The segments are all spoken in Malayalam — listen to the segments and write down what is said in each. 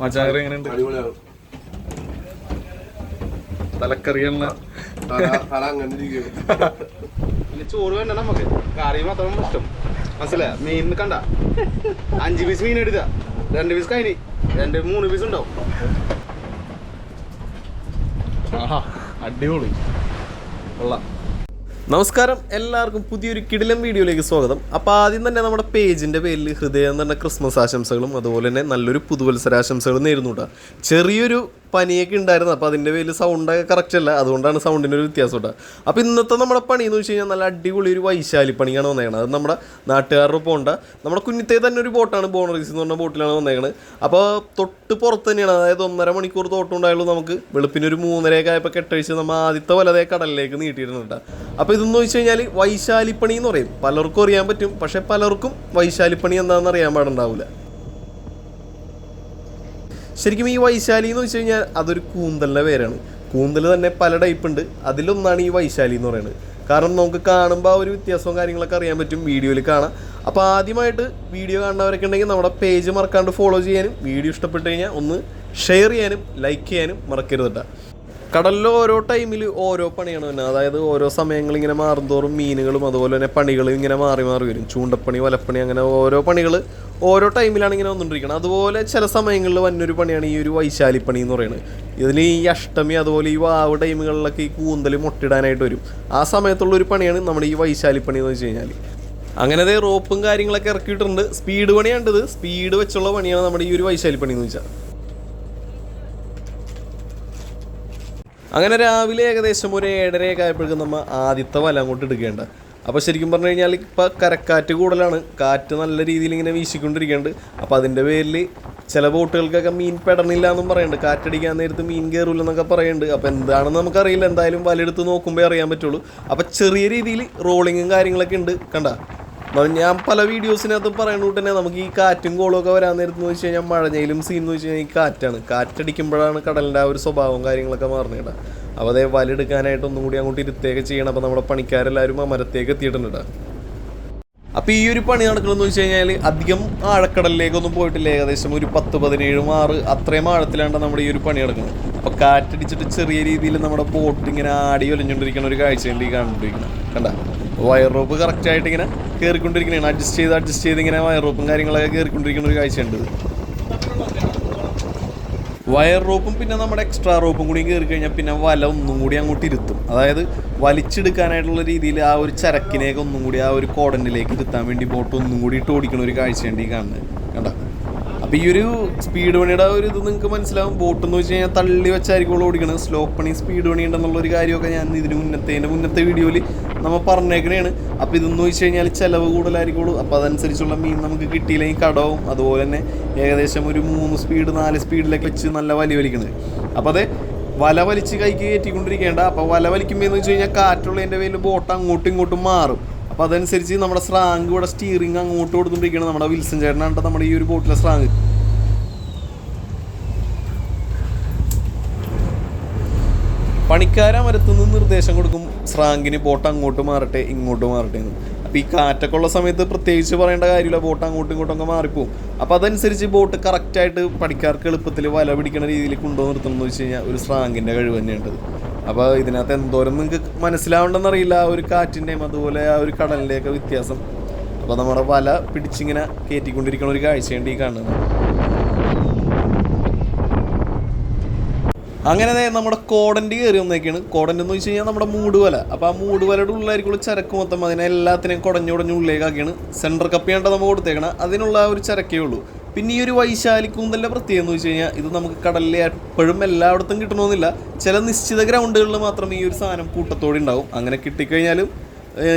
മച്ചാകറി എങ്ങനെയുണ്ട് അടിപൊളിയാണ് തലക്കറി എണ്ണ. തല തല അങ്ങനെ ഇരിക്കും. പിന്നെ ചോറ് വേണ്ട നമുക്ക്. കറി മാത്രം ഇഷ്ടം. മനസ്സിലായ? മീൻ കണ്ട. അഞ്ച് പീസ് മീൻ എടുത്ത രണ്ട് പീസ് കഴിഞ്ഞ്. രണ്ട് മൂന്ന് പീസ് ഉണ്ടാവും. ആഹാ അടിപൊളി. കൊള്ളാം. നമസ്കാരം. എല്ലാവർക്കും പുതിയൊരു കിടിലം വീഡിയോയിലേക്ക് സ്വാഗതം. അപ്പോൾ ആദ്യം തന്നെ നമ്മുടെ പേജിന്റെ പേരിൽ ഹൃദയം തന്നെ ക്രിസ്മസ് ആശംസകളും അതുപോലെ തന്നെ നല്ലൊരു പുതുവത്സരാശംസകളും നേരുന്നു കേട്ടോ ചെറിയൊരു പനിയൊക്കെ ഉണ്ടായിരുന്നു. അപ്പോൾ അതിന്റെ പേരിൽ സൗണ്ടൊക്കെ കറക്റ്റ് അല്ല. അതുകൊണ്ടാണ് സൗണ്ടിന്റെ ഒരു വ്യത്യാസം ഉണ്ടാകുക അപ്പോൾ ഇന്നത്തെ നമ്മുടെ പണി എന്ന് വെച്ച് കഴിഞ്ഞാൽ നല്ല അടിപൊളി ഒരു വൈശാലി പണിയാണ് വന്നേക്കുന്നത് അത് നമ്മുടെ നാട്ടുകാരുടെ പോണ്ട നമ്മുടെ കുഞ്ഞിത്തേ തന്നെ ഒരു ബോട്ടാണ് ബോണറീസ് എന്ന് പറഞ്ഞ ബോട്ടിലാണ് വന്നേക്കുന്നത് അപ്പോൾ തൊട്ട് പുറത്ത് തന്നെയാണ്. അതായത് ഒന്നര മണിക്കൂർ തോട്ടം ഉണ്ടായുള്ളൂ നമുക്ക്. വെളുപ്പിന് ഒരു മൂന്നരയൊക്കെ ആയപ്പോൾ കെട്ടഴിച്ച് നമ്മൾ ആദ്യത്തെ വലതേ കടലിലേക്ക് നീട്ടിയിരുന്നുണ്ട് അപ്പോൾ ഇതെന്ന് വെച്ച് കഴിഞ്ഞാൽ വൈശാലിപ്പണി എന്ന് പറയും. പലർക്കും അറിയാൻ പറ്റും. പക്ഷേ പലർക്കും വൈശാലിപ്പണി എന്താണെന്ന് അറിയാൻ പാടുണ്ടാവില്ല ശരിക്കും ഈ വൈശാലി എന്ന് വെച്ച് കഴിഞ്ഞാൽ അതൊരു കൂന്തലിന്റെ പേരാണ്. കൂന്തൽ തന്നെ പല ടൈപ്പ് ഉണ്ട്. അതിലൊന്നാണ് ഈ വൈശാലി എന്ന് പറയുന്നത്. കാരണം നമുക്ക് കാണുമ്പോൾ ആ ഒരു വ്യത്യാസവും കാര്യങ്ങളൊക്കെ അറിയാൻ പറ്റും. വീഡിയോയിൽ കാണാം. അപ്പോൾ ആദ്യമായിട്ട് വീഡിയോ കാണുന്നവരൊക്കെ ഉണ്ടെങ്കിൽ നമ്മുടെ പേജ് മറക്കാണ്ട് ഫോളോ ചെയ്യാനും വീഡിയോ ഇഷ്ടപ്പെട്ട് കഴിഞ്ഞാൽ ഒന്ന് ഷെയർ ചെയ്യാനും ലൈക്ക് ചെയ്യാനും മറക്കരുത് കേട്ടോ കടലിൽ ഓരോ ടൈമിൽ ഓരോ പണിയാണ് തന്നെ അതായത് ഓരോ സമയങ്ങൾ ഇങ്ങനെ മാറുന്തോറും മീനുകളും അതുപോലെ തന്നെ പണികളും ഇങ്ങനെ മാറി മാറി വരും. ചൂണ്ടപ്പണി വലപ്പണി അങ്ങനെ ഓരോ പണികൾ ഓരോ ടൈമിലാണ് ഇങ്ങനെ വന്നുകൊണ്ടിരിക്കുന്നത് അതുപോലെ ചില സമയങ്ങളിൽ വന്നൊരു പണിയാണ് ഈ ഒരു വൈശാലിപ്പണി എന്ന് പറയുന്നത് ഇതിൽ ഈ അഷ്ടമി അതുപോലെ ഈ വാവ് ടൈമുകളിലൊക്കെ ഈ കൂന്തൽ മുട്ടിടാനായിട്ട് വരും. ആ സമയത്തുള്ള ഒരു പണിയാണ് നമ്മുടെ ഈ വൈശാലിപ്പണി എന്ന് വെച്ച് കഴിഞ്ഞാൽ അങ്ങനെ അതേ റോപ്പും കാര്യങ്ങളൊക്കെ ഇറക്കിയിട്ടുണ്ട്. സ്പീഡ് പണിയാണ്ടത് സ്പീഡ് വെച്ചുള്ള പണിയാണ് നമ്മുടെ ഈ ഒരു വൈശാലിപ്പണി എന്ന് വെച്ചാൽ അങ്ങനെ രാവിലെ ഏകദേശം ഒരു ഏഴരയൊക്കെ ആയപ്പോഴേക്കും നമ്മൾ ആദ്യത്തെ വല അങ്ങോട്ട് എടുക്കേണ്ട. അപ്പോൾ ശരിക്കും പറഞ്ഞു കഴിഞ്ഞാൽ ഇപ്പോൾ കരക്കാറ്റ് കൂടുതലാണ്. കാറ്റ് നല്ല രീതിയിൽ ഇങ്ങനെ വീശിക്കൊണ്ടിരിക്കുന്നുണ്ട്. അപ്പോൾ അതിന്റെ പേരിൽ ചില ബോട്ടുകൾക്കൊക്കെ മീൻ പെടണില്ല എന്നും പറയുന്നുണ്ട്. കാറ്റടിക്കാൻ നേരത്ത് മീൻ കയറില്ല എന്നൊക്കെ പറയുന്നുണ്ട്. അപ്പോൾ എന്താണെന്ന് നമുക്കറിയില്ല. എന്തായാലും വലയെടുത്ത് നോക്കുമ്പോൾ അറിയാൻ പറ്റുള്ളൂ. അപ്പോൾ ചെറിയ രീതിയിൽ റോളിങ്ങും കാര്യങ്ങളൊക്കെ ഉണ്ട്. കണ്ട? ഞാൻ പല വീഡിയോസിനകത്ത് പറയുന്നത് തന്നെ നമുക്ക് ഈ കാറ്റും കോളും ഒക്കെ വരാൻ നേരത്ത് വെച്ച് കഴിഞ്ഞാൽ മഴഞ്ഞയിലും സീൻ എന്ന് വെച്ച് കഴിഞ്ഞാൽ ഈ കാറ്റാണ്. കാറ്റടിക്കുമ്പോഴാണ് കടലിന്റെ ആ ഒരു സ്വഭാവം കാര്യങ്ങളൊക്കെ മാറുന്നത് കേട്ടോ. അപ്പോൾ അതേ വലെടുക്കാനായിട്ട് ഒന്നും കൂടി അങ്ങോട്ട് ഇരുത്തേക്ക് ചെയ്യണം. അപ്പോൾ നമ്മുടെ പണിക്കാരെല്ലാവരും ആ മരത്തേക്ക് എത്തിയിട്ടുണ്ട് അപ്പോൾ ഈ ഒരു പണി നടക്കണമെന്ന് വെച്ച് കഴിഞ്ഞാൽ അധികം ആഴക്കടലിലേക്കൊന്നും പോയിട്ടില്ല. ഏകദേശം ഒരു പത്ത് പതിനേഴ് ആറ് അത്രയും ആഴത്തിലാണ് നമ്മുടെ ഈ ഒരു പണി നടക്കുന്നത്. അപ്പോൾ കാറ്റടിച്ചിട്ട് ചെറിയ രീതിയിൽ നമ്മുടെ ബോട്ട് ഇങ്ങനെ ആടി ഒലിഞ്ഞുകൊണ്ടിരിക്കുന്ന ഒരു കാഴ്ചയുണ്ട് ഈ കണ്ടുകൊണ്ടിരിക്കുന്നത് കണ്ട? വയർ റോപ്പ് കറക്റ്റായിട്ട് ഇങ്ങനെ കയറിക്കൊണ്ടിരിക്കുന്നതാണ് അഡ്ജസ്റ്റ് ചെയ്ത് അഡ്ജസ്റ്റ് ചെയ്ത് ഇങ്ങനെ വയർ റോപ്പും കാര്യങ്ങളൊക്കെ കയറിക്കൊണ്ടിരിക്കുന്ന ഒരു കാഴ്ചയുണ്ട്. വയർ റോപ്പും പിന്നെ നമ്മുടെ എക്സ്ട്രാ റോപ്പും കൂടി കയറി കഴിഞ്ഞാൽ പിന്നെ വല ഒന്നും കൂടി അങ്ങോട്ട് ഇരുത്തും. അതായത് വലിച്ചെടുക്കാനായിട്ടുള്ള രീതിയിൽ ആ ഒരു ചരക്കിനെയൊക്കെ ഒന്നും കൂടി ആ ഒരു കോടനിലേക്ക് ഇരുത്താൻ വേണ്ടി ബോട്ട് ഒന്നും കൂടി ഇട്ട് ഓടിക്കണ ഒരു കാഴ്ചയുണ്ട് ഈ കാണുന്നത് കണ്ട? അപ്പോൾ ഈ ഒരു സ്പീഡ് പണിയുടെ ഒരു ഇത് നിങ്ങൾക്ക് മനസ്സിലാവും. ബോട്ട് എന്ന് വെച്ച് കഴിഞ്ഞാൽ തള്ളി വെച്ചായിരിക്കും ഓടിക്കണത്. സ്ലോ പണി സ്പീഡ് പണി ഉണ്ടെന്നുള്ള ഒരു കാര്യമൊക്കെ ഞാൻ ഇതിന് മുന്നത്തെ എന്റെ മുന്നത്തെ വീഡിയോയിൽ നമ്മൾ പറഞ്ഞേക്കണേണ്. അപ്പോൾ ഇതെന്ന് വെച്ച് കഴിഞ്ഞാൽ ചിലവ് കൂടുതലായിരിക്കുള്ളൂ. അപ്പോൾ അതനുസരിച്ചുള്ള മീൻ നമുക്ക് കിട്ടിയില്ലെങ്കിൽ കടവും അതുപോലെ തന്നെ ഏകദേശം ഒരു മൂന്ന് സ്പീഡ് നാല് സ്പീഡിലൊക്കെ വെച്ച് നല്ല വലി വലിക്കണത് അപ്പോൾ അത് വല വലിച്ച് കൈക്ക് കയറ്റിക്കൊണ്ടിരിക്കേണ്ട. അപ്പോൾ വല വലിക്കുമ്പോൾ എന്ന് വെച്ച് കഴിഞ്ഞാൽ കാറ്റുള്ളതിന്റെ പേരിൽ ബോട്ട് അങ്ങോട്ടും ഇങ്ങോട്ടും മാറും. അപ്പോൾ അതനുസരിച്ച് നമ്മുടെ സ്രാങ്ക് ഇവിടെ സ്റ്റീറിങ് അങ്ങോട്ട് കൊടുത്തുകൊണ്ടിരിക്കണം നമ്മുടെ വിൽസൺ ചേട്ടനാണ് നമ്മുടെ ഈ ഒരു ബോട്ടിലെ സ്രാങ്ക് പണിക്കാര മരത്തുനിന്ന് നിർദ്ദേശം കൊടുക്കും. സ്രാങ്കിന് ബോട്ട് അങ്ങോട്ട് മാറട്ടെ ഇങ്ങോട്ട് മാറട്ടെ എന്ന്. അപ്പോൾ ഈ കാറ്റൊക്കെ ഉള്ള സമയത്ത് പ്രത്യേകിച്ച് പറയേണ്ട കാര്യമില്ല ബോട്ട് അങ്ങോട്ടും ഇങ്ങോട്ടും ഒക്കെ മാറിപ്പോവും. അപ്പോൾ അതനുസരിച്ച് ബോട്ട് കറക്റ്റായിട്ട് പണിക്കാർക്ക് എളുപ്പത്തിൽ വല പിടിക്കുന്ന രീതിയിൽ കൊണ്ടുവന്ന് നിർത്തണം എന്ന് വെച്ച് കഴിഞ്ഞാൽ ഒരു സ്രാങ്കിന്റെ കഴിവ് തന്നെയുണ്ട് അപ്പോൾ ഇതിനകത്ത് എന്തോരം നിങ്ങൾക്ക് മനസ്സിലാവണ്ടെന്നറിയില്ല ആ ഒരു കാറ്റിന്റെയും അതുപോലെ ആ ഒരു കടലിന്റെയൊക്കെ വ്യത്യാസം. അപ്പോൾ നമ്മുടെ വല പിടിച്ചിങ്ങനെ കയറ്റിക്കൊണ്ടിരിക്കുന്ന ഒരു കാഴ്ചയുണ്ട് ഈ കാണുന്നത്. അങ്ങനെ നമ്മുടെ കോടന്റെ കയറി വന്നേക്കാണ്. കോടന്റെ എന്ന് വെച്ച് കഴിഞ്ഞാൽ നമ്മുടെ മൂടുവല. അപ്പോൾ ആ മൂടുവലയുടെ ഉള്ളിലായിരിക്കും ചരക്ക് മൊത്തം അതിനെ എല്ലാത്തിനെയും കുടഞ്ഞു കുടഞ്ഞു ഉള്ളിലേക്കാക്കിയാണ്. സെന്റർ കപ്പിയാണ്ട് നമ്മൾ കൊടുത്തേക്കണം. അതിനുള്ള ഒരു ചരക്കേ ഉള്ളൂ. പിന്നെ ഈ ഒരു വൈശാലിക്കൂന്തലിന്റെ പ്രത്യേകത എന്ന് വെച്ച് കഴിഞ്ഞാൽ ഇത് നമുക്ക് കടലിൽ എപ്പോഴും എല്ലായിടത്തും കിട്ടണമെന്നില്ല. ചില നിശ്ചിത ഗ്രൗണ്ടുകളിൽ മാത്രം ഈ ഒരു സാധനം കൂട്ടത്തോടെ ഉണ്ടാവും. അങ്ങനെ കിട്ടിക്കഴിഞ്ഞാലും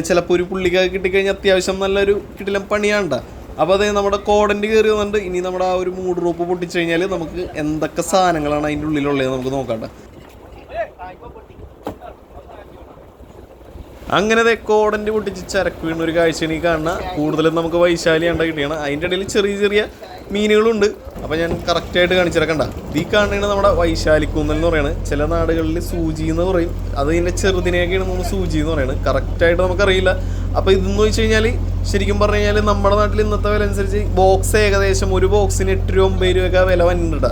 ചിലപ്പോൾ ഒരു പുള്ളിക്കൊക്കെ കിട്ടിക്കഴിഞ്ഞാൽ അത്യാവശ്യം നല്ലൊരു കിട്ടിലും പണിയാണ്ട. അപ്പോൾ അതേ നമ്മുടെ കോടന്റെ കയറി വന്നിട്ട് ഇനി നമ്മുടെ ആ ഒരു മൂഡ് റോപ്പ് പൊട്ടിച്ചു കഴിഞ്ഞാൽ നമുക്ക് എന്തൊക്കെ സാധനങ്ങളാണ് അതിന്റെ ഉള്ളിലുള്ളത് നമുക്ക് നോക്കട്ടെ. അങ്ങനെ ദേ കോടന്റെ പൊട്ടിച്ച് ചരക്ക് വീണ ഒരു കാഴ്ചയാണ് ഈ കാണുന്ന. കൂടുതലും നമുക്ക് വൈശാലി കണ്ട കിട്ടിയാണ്. അതിന്റെ ഇടയിൽ ചെറിയ ചെറിയ മീനുകളുണ്ട്. അപ്പോൾ ഞാൻ കറക്റ്റായിട്ട് കാണിച്ചിറക്കണ്ട. ഈ കാണുന്നതാണ് നമ്മുടെ വൈശാലിക്കൂന്നൽ എന്ന് പറയുന്നത് ചില നാടുകളിൽ സൂചി എന്ന് പറയും. അത് ഇതിന്റെ ചെറുതിനെയൊക്കെയാണ് നമ്മൾ സൂചി എന്ന് പറയുന്നത് കറക്റ്റായിട്ട് നമുക്കറിയില്ല. അപ്പോൾ ഇതെന്ന് വെച്ച് കഴിഞ്ഞാൽ ശരിക്കും പറഞ്ഞു കഴിഞ്ഞാൽ നമ്മുടെ നാട്ടിൽ ഇന്നത്തെ വില അനുസരിച്ച് ബോക്സ് ഏകദേശം ഒരു ബോക്സിന് എട്ട് രൂപ ഒമ്പത് രൂപയൊക്കെ വില വന്നിട്ടാ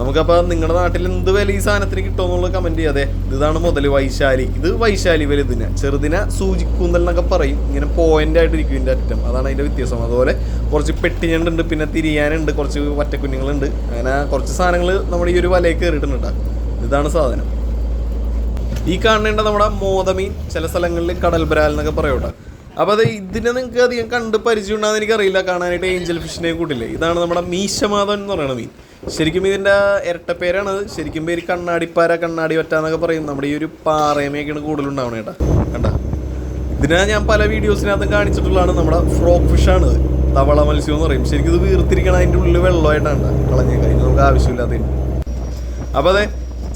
നമുക്കപ്പോൾ നിങ്ങളുടെ നാട്ടിൽ എന്ത് വില ഈ സാധനത്തിന് കിട്ടുമെന്നുള്ളത് കമന്റ് ചെയ്യാതെ. ഇതാണ് മുതൽ വൈശാലി. ഇത് വൈശാലി വില ഇതിന്. ചെറുതിനെ സൂചിക്കൂന്തൽ എന്നൊക്കെ പറയും. ഇങ്ങനെ പോയിന്റ് ആയിട്ടിരിക്കും ഇതിന്റെ അറ്റം. അതാണ് അതിന്റെ വ്യത്യാസം. അതുപോലെ കുറച്ച് പെട്ടിഞ്ഞുണ്ട് പിന്നെ തിരിയാനുണ്ട് കുറച്ച് വറ്റക്കുഞ്ഞുങ്ങളുണ്ട്. അങ്ങനെ കുറച്ച് സാധനങ്ങൾ നമ്മുടെ ഈ ഒരു വലയിൽ കയറിയിട്ടുണ്ട് ട്ടാ. ഇതാണ് സാധനം. ഈ കാണേണ്ട നമ്മുടെ മോതമീൻ ചില സ്ഥലങ്ങളിൽ കടൽബരാൽ എന്നൊക്കെ പറയൂട്ടോ അപ്പോൾ അത് ഇതിനെ നിങ്ങൾക്ക് അധികം കണ്ട് പരിചയം ഉണ്ടാകുന്ന എനിക്കറിയില്ല. കാണാനായിട്ട് ഏഞ്ചൽ ഫിഷിനെ കൂട്ടില്ലേ? ഇതാണ് നമ്മുടെ മീശമാധവൻ എന്ന് പറയുന്ന മീൻ. ശരിക്കും ഇതിന്റെ ഇരട്ടപ്പേരാണ് ശരിക്കും പേര് കണ്ണാടിപ്പാര കണ്ണാടി വറ്റ എന്നൊക്കെ പറയും. നമ്മുടെ ഈ ഒരു പാറയമേക്കാണ് കൂടുതലുണ്ടാവണേ കേട്ടാ. കണ്ട? ഇതിനെ ഞാൻ പല വീഡിയോസിനകത്തും കാണിച്ചിട്ടുള്ളതാണ്. നമ്മുടെ ഫ്രോക്ക് ഫിഷാണ് തവള മത്സ്യം എന്ന് പറയും. ശരിക്കും ഇത് വീർത്തിരിക്കണം അതിന്റെ ഉള്ളിൽ വെള്ളമായിട്ടാണ് കളഞ്ഞേക്കാം. നമുക്ക് ആവശ്യമില്ലാത്തതിന് അപ്പോൾ അതെ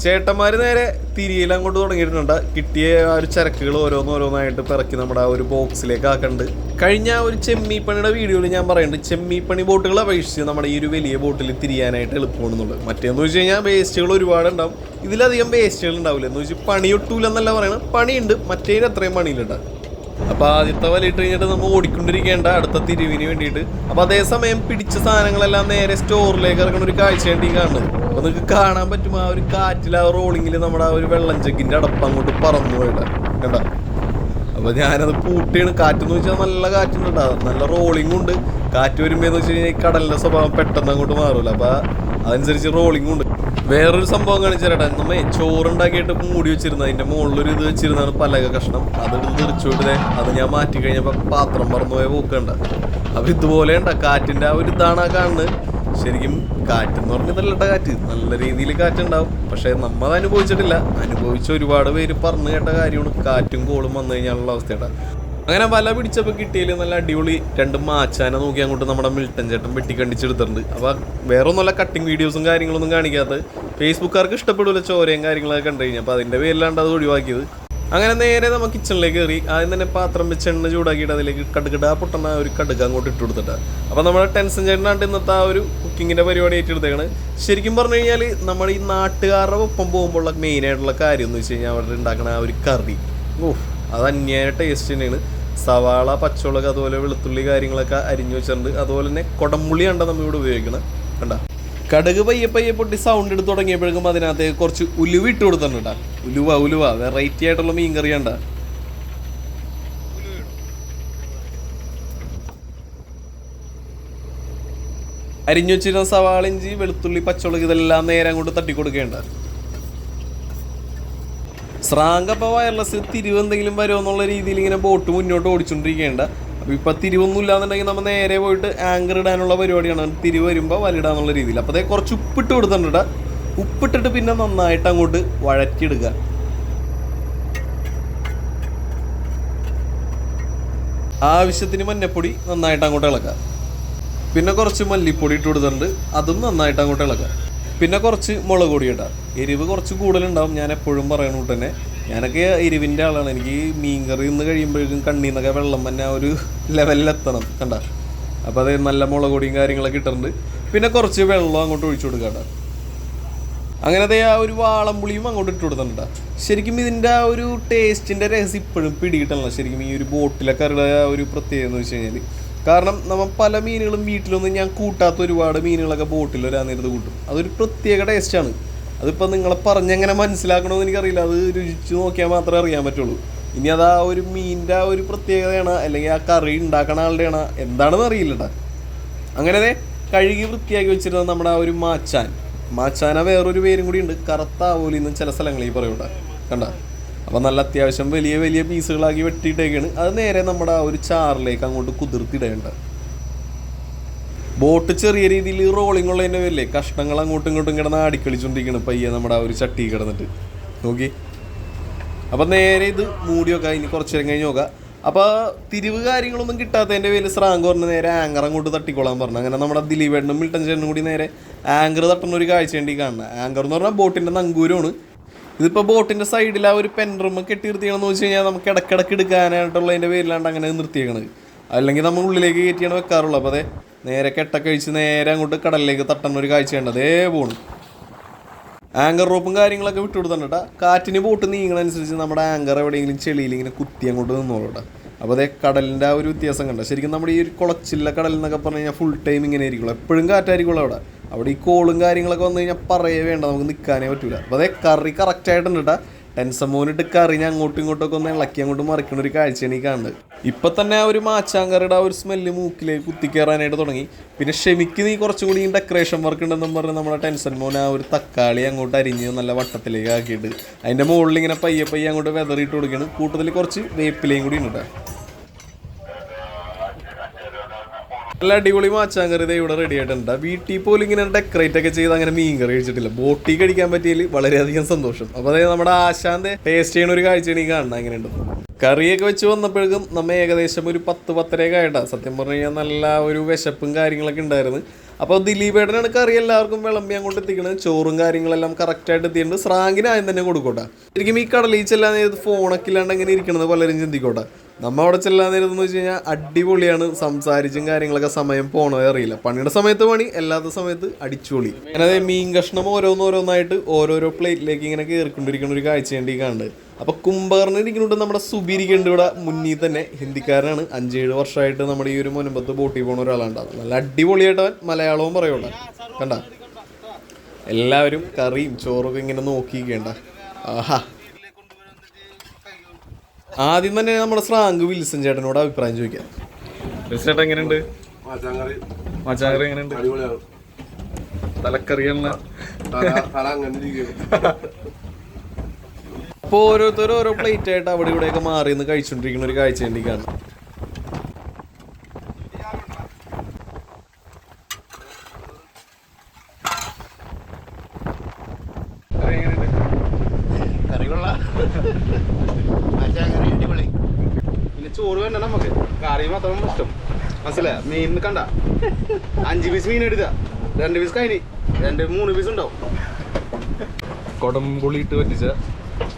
ചേട്ടന്മാർ നേരെ തിരിയിൽ അങ്ങോട്ട് തുടങ്ങിയിട്ടുണ്ട്. കിട്ടിയ ആ ഒരു ചരക്കുകൾ ഓരോന്നോരോന്നായിട്ട് പിറക്കി നമ്മുടെ ആ ഒരു ബോക്സിലേക്ക് ആക്കണ്ട്. കഴിഞ്ഞ ഒരു ചെമ്മീപ്പണിയുടെ വീഡിയോയിൽ ഞാൻ പറയുന്നുണ്ട് ചെമ്മീപ്പണി ബോട്ടുകൾ അപേക്ഷിച്ച് നമ്മുടെ ഈ ഒരു വലിയ ബോട്ടിൽ തിരിയാനായിട്ട് എളുപ്പമാണെന്നുള്ളത്. മറ്റേന്ന് വെച്ച് കഴിഞ്ഞാൽ വേസ്റ്റുകൾ ഒരുപാട് ഉണ്ടാവും ഇതിലധികം വേസ്റ്റുകൾ ഉണ്ടാവില്ല. എന്ന് വെച്ചാൽ പണിയൊട്ടൂലെന്നല്ല പറയണത് പണിയുണ്ട് മറ്റേതിന് അത്രയും പണിയിലുണ്ടാവും അപ്പൊ ആദ്യത്തെ വലിയിട്ട് കഴിഞ്ഞിട്ട് നമ്മൾ ഓടിക്കൊണ്ടിരിക്കേണ്ട അടുത്ത തിരിവിന് വേണ്ടിയിട്ട്. അപ്പൊ അതേസമയം പിടിച്ച സാധനങ്ങളെല്ലാം നേരെ സ്റ്റോറിലേക്ക് ഇറങ്ങുന്ന ഒരു കാഴ്ചയായിട്ട് ഈ കാണുന്നത്. അപ്പൊ നിങ്ങൾക്ക് കാണാൻ പറ്റും ആ ഒരു കാറ്റിൽ ആ റോളിങ്ങിൽ നമ്മുടെ ആ ഒരു വെള്ളം ചെക്കിന്റെ അടപ്പ് അങ്ങോട്ട് പറന്നു പോയിട്ട് കണ്ട? അപ്പൊ ഞാനത് പൂട്ടിയാണ്. കാറ്റെന്ന് വെച്ചാൽ നല്ല കാറ്റുണ്ട്. നല്ല റോളിംഗ് ഉണ്ട്. കാറ്റ് വരുമ്പോ എന്ന് വെച്ച് കഴിഞ്ഞാൽ ഈ കടലിന്റെ സ്വഭാവം പെട്ടെന്ന് അങ്ങോട്ട് മാറൂല. അപ്പൊ അതനുസരിച്ച് റോളിംഗ് ഉണ്ട്. വേറൊരു സംഭവം കാണിച്ചേരട്ടെ നമ്മ ചോറുണ്ടാക്കിയിട്ട് മൂടി വെച്ചിരുന്ന അതിന്റെ മുകളിലൊരു ഇത് വെച്ചിരുന്നാണ് പലക കഷ്ണം. അതെടുത്ത് തെറിച്ചുവിട്ടേ അത് ഞാൻ മാറ്റി കഴിഞ്ഞപ്പോ പാത്രം പറന്നുപോയ പോക്കണ്ട. അപ്പൊ ഇതുപോലെ ഉണ്ട. കാറ്റിന്റെ ആ ഒരു ഇതാണ് ആ കാണുന്നത്. ശരിക്കും കാറ്റെന്ന് പറഞ്ഞതല്ലട്ട കാറ്റ്. നല്ല രീതിയിൽ കാറ്റുണ്ടാവും പക്ഷെ നമ്മൾ അനുഭവിച്ചിട്ടില്ല. അനുഭവിച്ച ഒരുപാട് പേര് പറഞ്ഞു കേട്ട കാര്യമാണ്. കാറ്റും കോളും വന്നു കഴിഞ്ഞാലുള്ള അവസ്ഥയുടെ അങ്ങനെ വല പിടിച്ചപ്പോൾ കിട്ടിയതിൽ നല്ല അടിപൊളി രണ്ട് മാച്ചാനെ നോക്കി അങ്ങോട്ട് നമ്മുടെ മിൽട്ടൻ ചേട്ടൻ വെട്ടിക്കണ്ടിച്ചെടുത്തിട്ടുണ്ട്. അപ്പോൾ വേറെ ഒന്നുമല്ല കട്ടിങ് വീഡിയോസും കാര്യങ്ങളൊന്നും കാണിക്കാത്തത്. ഫേസ്ബുക്കാർക്ക് ഇഷ്ടപ്പെടില്ല ചോരയും കാര്യങ്ങളൊക്കെ കണ്ടു കഴിഞ്ഞാൽ അപ്പോൾ അതിന്റെ പേരിലാണ്ട് അത് ഒഴിവാക്കിയത്. അങ്ങനെ നേരെ നമ്മൾ കിച്ചണിലേക്ക് കയറി. ആദ്യം തന്നെ പാത്രം വെച്ച് എണ്ണ ചൂടാക്കിയിട്ട് അതിലേക്ക് കടുകിട പൊട്ടണ ഒരു കടുക് അങ്ങോട്ട് ഇട്ട് കൊടുത്തിട്ടാണ് അപ്പോൾ നമ്മുടെ ടെൻഷൻ ചേട്ടനാണ്ട് ഇന്നത്തെ ആ ഒരു കുക്കിങ്ങിന്റെ പരിപാടി ഏറ്റെടുത്തേക്കാണ്. ശരിക്കും പറഞ്ഞു കഴിഞ്ഞാൽ നമ്മൾ ഈ നാട്ടുകാരുടെ ഒപ്പം പോകുമ്പോഴുള്ള മെയിനായിട്ടുള്ള കാര്യം എന്ന് വെച്ച് കഴിഞ്ഞാൽ അവിടെ ഉണ്ടാക്കണ ആ ഒരു കറി. ഓഹ് അത് അന്യായ ടേസ്റ്റ് തന്നെയാണ്. സവാള പച്ചമുളക് അതുപോലെ വെളുത്തുള്ളി കാര്യങ്ങളൊക്കെ അരിഞ്ഞു വെച്ചിട്ടുണ്ട്. അതുപോലെ തന്നെ കൊടംപുളി കണ്ട നമ്മൾ ഇവിടെ ഉപയോഗിക്കണം. കണ്ട? കടുക് പയ്യെ പയ്യെ പൊട്ടി സൗണ്ട് എടുത്ത് തുടങ്ങിയപ്പോഴേക്കും അതിനകത്ത് കുറച്ച് ഉലുവ ഇട്ട് കൊടുത്തിട്ടുണ്ട് ഉലുവ ഉലുവ. വെറൈറ്റി ആയിട്ടുള്ള മീൻ കറി കണ്ട. അരിഞ്ഞു വെച്ചിരുന്ന സവാളിഞ്ചി വെളുത്തുള്ളി പച്ചമുളക് ഇതെല്ലാം നേരം കൊണ്ട് തട്ടി കൊടുക്കേണ്ട സ്രാങ്ക് അപ്പോൾ വയർലെസ് തിരിവ് എന്തെങ്കിലും വരുമോ എന്നുള്ള രീതിയിൽ ഇങ്ങനെ ബോട്ട് മുന്നോട്ട് ഓടിച്ചുകൊണ്ടിരിക്കേണ്ട അപ്പോൾ ഇപ്പോൾ തിരിവൊന്നും ഇല്ലാന്നുണ്ടെങ്കിൽ നമ്മൾ നേരെ പോയിട്ട് ആങ്കർ ഇടാനുള്ള പരിപാടിയാണ്. തിരിവ് വരുമ്പോൾ വലിടാന്നുള്ള രീതിയിൽ. അപ്പോൾ അതേ കുറച്ച് ഉപ്പിട്ട് കൊടുത്തിട്ടുണ്ട് ഉപ്പിട്ടിട്ട് പിന്നെ നന്നായിട്ട് അങ്ങോട്ട് വഴറ്റിയെടുക്കുക ആവശ്യത്തിന് മഞ്ഞപ്പൊടി നന്നായിട്ട് അങ്ങോട്ട് ഇളക്കുക. പിന്നെ കുറച്ച് മല്ലിപ്പൊടി ഇട്ട് കൊടുത്തിട്ടുണ്ട്. അതും നന്നായിട്ട് അങ്ങോട്ട് ഇളക്കുക. പിന്നെ കുറച്ച് മുളക് പൊടി ഇടാം. എരിവ് കുറച്ച് കൂടുതലുണ്ടാവും ഞാൻ എപ്പോഴും പറയണ തന്നെ. ഞാനൊക്കെ എരിവിന്റെ ആളാണ്. എനിക്ക് മീൻ കറി നിന്ന് കഴിയുമ്പോഴേക്കും കണ്ണിൽ നിന്നൊക്കെ വെള്ളം തന്നെ ആ ഒരു ലെവലിലെത്തണം കണ്ട? അപ്പോൾ അത് നല്ല മുളക് പൊടിയും കാര്യങ്ങളൊക്കെ ഇട്ടിട്ടുണ്ട്. പിന്നെ കുറച്ച് വെള്ളം അങ്ങോട്ട് ഒഴിച്ചു കൊടുക്കാം അങ്ങനത്തെ ആ ഒരു വാളംപുളിയും അങ്ങോട്ട് ഇട്ട് കൊടുത്തിട്ടുണ്ട് ശരിക്കും ഇതിന്റെ ആ ഒരു ടേസ്റ്റിന്റെ രഹസ്യം ഇപ്പോഴും പിടികിട്ടണല്ലോ. ശരിക്കും ഈ ഒരു ബോട്ടിലൊക്കെ ആ ഒരു പ്രത്യേകത എന്ന് വെച്ച് കഴിഞ്ഞാൽ കാരണം നമ്മൾ പല മീനുകളും വീട്ടിലൊന്നും ഞാൻ കൂട്ടാത്ത ഒരുപാട് മീനുകളൊക്കെ ബോട്ടിൽ നേരത്ത് കൂട്ടും. അതൊരു പ്രത്യേക ടേസ്റ്റാണ് അതിപ്പോൾ നിങ്ങളെ പറഞ്ഞെങ്ങനെ മനസ്സിലാക്കണമെന്ന് എനിക്കറിയില്ല. അത് രുചിച്ച് നോക്കിയാൽ മാത്രമേ അറിയാൻ പറ്റുള്ളൂ. ഇനി അത് ആ ഒരു മീനിന്റെ ആ ഒരു പ്രത്യേകതയാണ് അല്ലെങ്കിൽ ആ കറി ഉണ്ടാക്കണ ആളുടെയാണ് എന്താണെന്ന് അറിയില്ല അങ്ങനെ കഴുകി വൃത്തിയാക്കി വെച്ചിരുന്ന നമ്മുടെ ആ ഒരു മാച്ചാൻ. മാച്ചാന വേറൊരു പേരും കൂടി ഉണ്ട്. കറുത്ത എന്ന് ചില സ്ഥലങ്ങളിൽ പറയൂട്ടാ കണ്ട? അപ്പം നല്ല അത്യാവശ്യം വലിയ വലിയ പീസുകളാക്കി വെട്ടിയിട്ടേക്കാണ്. അത് നേരെ നമ്മുടെ ആ ഒരു ചാറിലേക്ക് അങ്ങോട്ട് കുതിർത്തിടേണ്ട. ബോട്ട് ചെറിയ രീതിയിൽ റോളിംഗ് ഉള്ളതിന്റെ വല്ലേ കഷ്ണങ്ങൾ അങ്ങോട്ടും ഇങ്ങോട്ടും കിടന്ന് ആടിക്കളിച്ചുകൊണ്ടിരിക്കണം പയ്യെ നമ്മുടെ ആ ഒരു ചട്ടി കിടന്നിട്ട്. നോക്കി. അപ്പം നേരെ ഇത് മൂടി വെക്കാം ഇനി കുറച്ച് നേരം കഴിഞ്ഞ് നോക്കാം. അപ്പോൾ തിരിവ് കാര്യങ്ങളൊന്നും കിട്ടാത്തതിന്റെ പേരിൽ സ്രാങ്ക് പറഞ്ഞ് നേരെ ആങ്കർ അങ്ങോട്ട് തട്ടിക്കൊള്ളാൻ പറഞ്ഞു. അങ്ങനെ നമ്മുടെ ദിലീപേട്ടനും മിൽട്ടൻ ചേട്ടനും കൂടി നേരെ ആങ്കർ തട്ടുന്ന ഒരു കാഴ്ച വേണ്ടി കാണുന്നത്. ആങ്കർ എന്ന് പറഞ്ഞാൽ ബോട്ടിന്റെ നങ്കൂരമാണ്. ഇതിപ്പോൾ ബോട്ടിന്റെ സൈഡിൽ ആ ഒരു പെൻറൂമ് കെട്ടി നിർത്തിയാണെന്ന് വെച്ച് കഴിഞ്ഞാൽ നമുക്ക് ഇടക്കിടക്ക് എടുക്കാനായിട്ടുള്ളതിന്റെ പേരിലാണ്ട് അങ്ങനെ നിർത്തിയേക്കണത് അല്ലെങ്കിൽ നമ്മൾ ഉള്ളിലേക്ക് കയറ്റിയാണ് വെക്കാറുള്ളത്. അപ്പോൾ അതെ നേരെ കെട്ടക്കഴിച്ച് നേരെ അങ്ങോട്ട് കടലിലേക്ക് തട്ടുന്ന ഒരു കാഴ്ച ഉണ്ട് അതേ പോണു ആങ്കർ റോപ്പും കാര്യങ്ങളൊക്കെ വിട്ടു കൊടുത്തിട്ടാ കാറ്റിന് ബോട്ട് നീങ്ങണനുസരിച്ച് നമ്മുടെ ആങ്കർ എവിടെയെങ്കിലും ചെളിയിൽ ഇങ്ങനെ കുത്തി അങ്ങോട്ട് നിന്നോളൂട്ടാ അപ്പോൾ അതേ കടലിന്റെ ആ ഒരു വ്യത്യാസം കണ്ട. ശരിക്കും നമ്മുടെ ഈ ഒരു കുളച്ചില്ല കടൽ എന്നൊക്കെ പറഞ്ഞു കഴിഞ്ഞാൽ ഫുൾ ടൈം ഇങ്ങനെ ആയിരിക്കുള്ളൂ. എപ്പോഴും കാറ്റായിരിക്കുള്ളൂ അവിടെ. അവിടെ ഈ കോളും കാര്യങ്ങളൊക്കെ വന്നു കഴിഞ്ഞാൽ പറയേ വേണ്ട നമുക്ക് നിൽക്കാനേ പറ്റൂല. അപ്പോൾ അതേ കറി കറക്റ്റ് ആയിട്ടുണ്ട് കേട്ടോ ടെൻസമോനിട്ട് കറി ഞാൻ അങ്ങോട്ടും ഇങ്ങോട്ടൊക്കെ ഒന്ന് ഇളക്കി അങ്ങോട്ട് മറിക്കുന്ന ഒരു കാഴ്ചയാണ് ഈ കാണുന്നത്. ഇപ്പം തന്നെ ആ ഒരു മാച്ചാങ്കറിയുടെ ആ ഒരു സ്മെല്ല് മൂക്കിലേക്ക് കുത്തിക്കയറാനായിട്ട് തുടങ്ങി. പിന്നെ ക്ഷമിക്ക് നീ കുറച്ചും കൂടി ഡെക്കറേഷൻ വർക്ക് ഉണ്ടെന്നും പറഞ്ഞ് നമ്മുടെ ടെൻഷൻ മോൻ ആ ഒരു തക്കാളി അങ്ങോട്ട് അരിഞ്ഞ് നല്ല വട്ടത്തിലേക്ക് ആക്കിയിട്ട് അതിന്റെ മുകളിൽ ഇങ്ങനെ പയ്യെ പയ്യെ അങ്ങോട്ട് വെതറിയിട്ട് കൊടുക്കുകയാണ്. കൂട്ടത്തിൽ കുറച്ച് വേപ്പിലയും കൂടി ഉണ്ട് നല്ല അടിപൊളി മാച്ചാങ്കറി കറി ഇവിടെ റെഡി ആയിട്ടുണ്ട്. വീട്ടിൽ പോലും ഇങ്ങനെ ഡെക്കറേറ്റ് ഒക്കെ ചെയ്ത് അങ്ങനെ മീൻ കറി കഴിച്ചിട്ടില്ല. ബോട്ടി കഴിക്കാൻ പറ്റിയതിൽ വളരെയധികം സന്തോഷം. അപ്പോൾ അതായത് നമ്മുടെ ആശാന്റെ ടേസ്റ്റ് ചെയ്യണ ഒരു കാഴ്ചയാണ് ഈ കാണുന്നത് എങ്ങനെയുണ്ട്? കറിയൊക്കെ വെച്ച് വന്നപ്പോഴേക്കും നമ്മ ഏകദേശം ഒരു പത്ത് പത്തരയൊക്കെ ആയിട്ടാ. സത്യം പറഞ്ഞു കഴിഞ്ഞാൽ നല്ല ഒരു വിശപ്പും കാര്യങ്ങളൊക്കെ ഉണ്ടായിരുന്നു. അപ്പോൾ ദിലീപേടനാണ് കറി എല്ലാവർക്കും വിളമ്പി അങ്ങോട്ട് എത്തിക്കണത്. ചോറും കാര്യങ്ങളെല്ലാം കറക്റ്റായിട്ട് എത്തിയിട്ടുണ്ട്. സ്രാങ്കിന് ആദ്യം തന്നെ കൊടുക്കോട്ടെ ശരിക്കും ഈ കടലീച്ചെല്ലാം ഫോണൊക്കെ ഇല്ലാണ്ട് എങ്ങനെ ഇരിക്കണത് പലരും ചിന്തിക്കോട്ടെ നമ്മ അവിടെ ചെല്ലാൻ എന്ന് വെച്ച് കഴിഞ്ഞാൽ അടിപൊളിയാണ് സംസാരിച്ചും കാര്യങ്ങളൊക്കെ സമയം പോണതേ അറിയില്ല. പണിയുടെ സമയത്ത് പണി അല്ലാത്ത സമയത്ത് അടിച്ചുപൊളി. അതേ മീൻ കഷ്ണം ഓരോന്നോരോന്നായിട്ട് ഓരോരോ പ്ലേറ്റിലേക്ക് ഇങ്ങനെ കയറിക്കൊണ്ടിരിക്കുന്ന ഒരു കാഴ്ച ഈ കാണുന്നത്. അപ്പൊ കുംഭകർണിരിക്കുന്നുണ്ട് നമ്മുടെ സുബി ഇരിക്കുന്നുണ്ട് ഇവിടെ മുന്നിൽ തന്നെ ഹിന്ദിക്കാരനാണ്. അഞ്ചേഴ് വർഷമായിട്ട് നമ്മുടെ ഈ ഒരു മുനമ്പത്ത് ബോട്ടിൽ പോണ ഒരാളുണ്ടാവും നല്ല അടിപൊളിയായിട്ട് അവൻ മലയാളവും പറയുള്ളൂ. കണ്ട? എല്ലാവരും കറിയും ചോറൊക്കെ ഇങ്ങനെ നോക്കിയിരിക്കേണ്ട. ആഹാ. ആദ്യം തന്നെ നമ്മുടെ സ്രാങ്ക് വിൽസൺ ചേട്ടനോട് അഭിപ്രായം ചോദിക്കാം. എങ്ങനെയുണ്ട്? മാച്ചാങ്കറി. എങ്ങനെയുണ്ട്? തലക്കറിയാണ് അപ്പോൾ ഓരോരുത്തരും ഓരോ പ്ലേറ്റ് ആയിട്ട് അവിടെ ഇവിടെയൊക്കെ മാറി നിന്ന് കഴിച്ചുകൊണ്ടിരിക്കുന്ന ഒരു കാഴ്ച വേണ്ടി ഈ കാണുന്നത് പിന്നെ ചോറ് വേണ്ട നമുക്ക്. കറി മാത്രം ഇഷ്ടം. മനസ്സിലായ? മീൻ കണ്ട. അഞ്ച് പീസ് മീൻ എടുത്ത രണ്ട് പീസ് കഴിഞ്ഞ്. രണ്ട് മൂന്ന് പീസ് ഉണ്ടാവും. കൊടംപുളി ഇട്ട് പറ്റിച്ച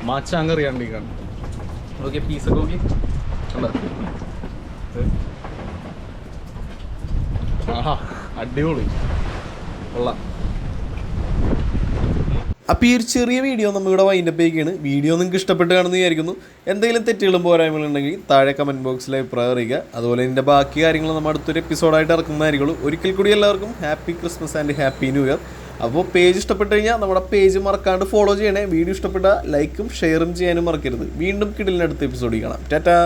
മാച്ചാൻ കാണുന്നത് നോക്കിയ പീസൊക്കെ നോക്കി. ആഹാ അടിപൊളി. കൊള്ളാം. അപ്പോൾ ഈ ഒരു ചെറിയ വീഡിയോ നമ്മളിവിടെ വൈൻഡപ്പ് ചെയ്യുകയാണ് വീഡിയോ നിങ്ങൾക്ക് ഇഷ്ടപ്പെട്ട് കാണുമെന്ന് വിചാരിക്കുന്നു. എന്തെങ്കിലും തെറ്റുകളും പോരായ്മകളും ഉണ്ടെങ്കിൽ താഴെ കമന്റ് ബോക്സിൽ അഭിപ്രായം അറിയിക്കുക. അതുപോലെ ഇതിന്റെ ബാക്കി കാര്യങ്ങൾ നമ്മൾ അടുത്തൊരു എപ്പിസോഡായിട്ട് ഇറക്കുന്നതായിരിക്കുള്ളൂ. ഒരിക്കൽ കൂടി എല്ലാവർക്കും happy Christmas and happy new year അപ്പോൾ പേജ് ഇഷ്ടപ്പെട്ട് കഴിഞ്ഞാൽ നമ്മുടെ പേജ് മറക്കാണ്ട് ഫോളോ ചെയ്യണേ. വീഡിയോ ഇഷ്ടപ്പെട്ട ലൈക്കും ഷെയറും ചെയ്യാനും മറക്കരുത്. വീണ്ടും കിടിലിനടുത്ത എപ്പിസോഡിൽ കാണാം. ടാറ്റാ